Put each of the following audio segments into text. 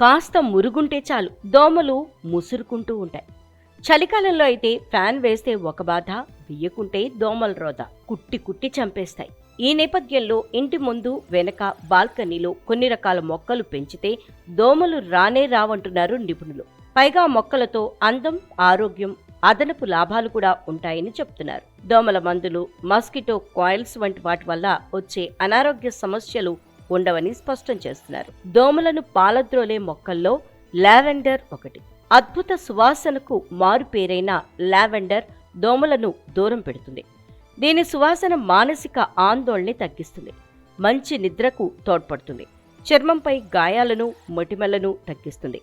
కాస్త మురుగుంటే చాలు. దోమలు ముసురుకుంటూ ఉంటాయి. చలికాలంలో అయితే ఫ్యాన్ వేస్తే ఒక బాధ వెయ్యకుంటే దోమల రోద కుట్టి కుట్టి చంపేస్తాయి. ఈ నేపథ్యంలో ఇంటి ముందు వెనక బాల్కనీలో కొన్ని రకాల మొక్కలు పెంచితే దోమలు రానే రావంటున్నారు నిపుణులు. పైగా మొక్కలతో అందం ఆరోగ్యం అదనపు లాభాలు కూడా ఉంటాయని చెప్తున్నారు. దోమల మందులు మస్కిటో కాయిల్స్ వంటి వాటి వల్ల వచ్చే అనారోగ్య సమస్యలు ఉండవని స్పష్టం చేస్తున్నారు. దోమలను పాలద్రోలే మొక్కల్లో లావెండర్ ఒకటి. అద్భుత సువాసనకు మారు పేరైన లావెండర్ దోమలను దూరం పెడుతుంది. దీని సువాసన మానసిక ఆందోళనని తగ్గిస్తుంది. మంచి నిద్రకు తోడ్పడుతుంది. చర్మంపై గాయాలను మొటిమలను తగ్గిస్తుంది.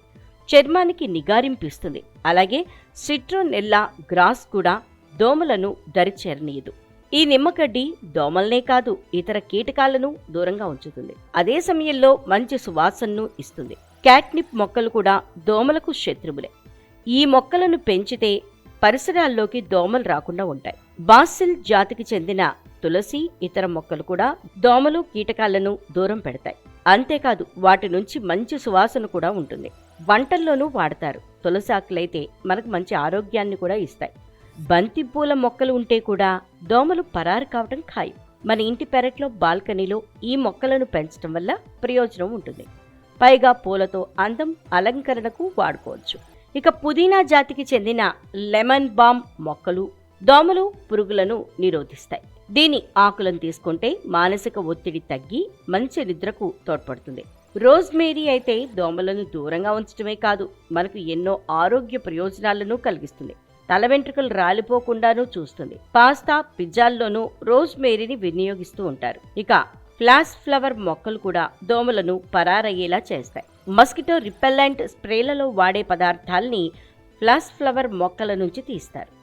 చర్మానికి నిగారింపిస్తుంది అలాగే సిట్రోనెల్లా గ్రాస్ కూడా దోమలను దరిచేరనీయదు. ఈ నిమ్మగడ్డి దోమల్నే కాదు ఇతర కీటకాలను దూరంగా ఉంచుతుంది. అదే సమయంలో మంచి సువాసనను ఇస్తుంది. క్యాట్నిప్ మొక్కలు కూడా దోమలకు శత్రువులే. ఈ మొక్కలను పెంచితే పరిసరాల్లోకి దోమలు రాకుండా ఉంటాయి. బాసిల్ జాతికి చెందిన తులసి ఇతర మొక్కలు కూడా దోమలు కీటకాలను దూరం పెడతాయి. అంతేకాదు వాటి నుంచి మంచి సువాసన కూడా ఉంటుంది. వంటల్లోనూ వాడతారు. తులసి ఆకులైతే మనకు మంచి ఆరోగ్యాన్ని కూడా ఇస్తాయి. బంతిపూల మొక్కలు ఉంటే కూడా దోమలు పరారు కావటం ఖాయం. మన ఇంటి పెరట్లో బాల్కనీలో ఈ మొక్కలను పెంచడం వల్ల ప్రయోజనం ఉంటుంది. పైగా పూలతో అందం అలంకరణకు వాడుకోవచ్చు. ఇక పుదీనా జాతికి చెందిన లెమన్ బామ్ మొక్కలు దోమలు పురుగులను నిరోధిస్తాయి. దీని ఆకులను తీసుకుంటే మానసిక ఒత్తిడి తగ్గి మంచి నిద్రకు తోడ్పడుతుంది. రోజ్మేరీ అయితే దోమలను దూరంగా ఉంచడమే కాదు మనకు ఎన్నో ఆరోగ్య ప్రయోజనాలను కలిగిస్తుంది. తల వెంట్రుకలు రాలిపోకుండానూ చూస్తుంది. పాస్తా పిజ్జాల్లోనూ రోజ్ మేరీని వినియోగిస్తూ ఉంటారు. ఇక ఫ్లాస్ ఫ్లవర్ మొక్కలు కూడా దోమలను పరారయ్యేలా చేస్తాయి. మస్కిటో రిపెల్లెంట్ స్ప్రేలలో వాడే పదార్థాల్ని ఫ్లాస్ ఫ్లవర్ మొక్కల నుంచి తీస్తారు.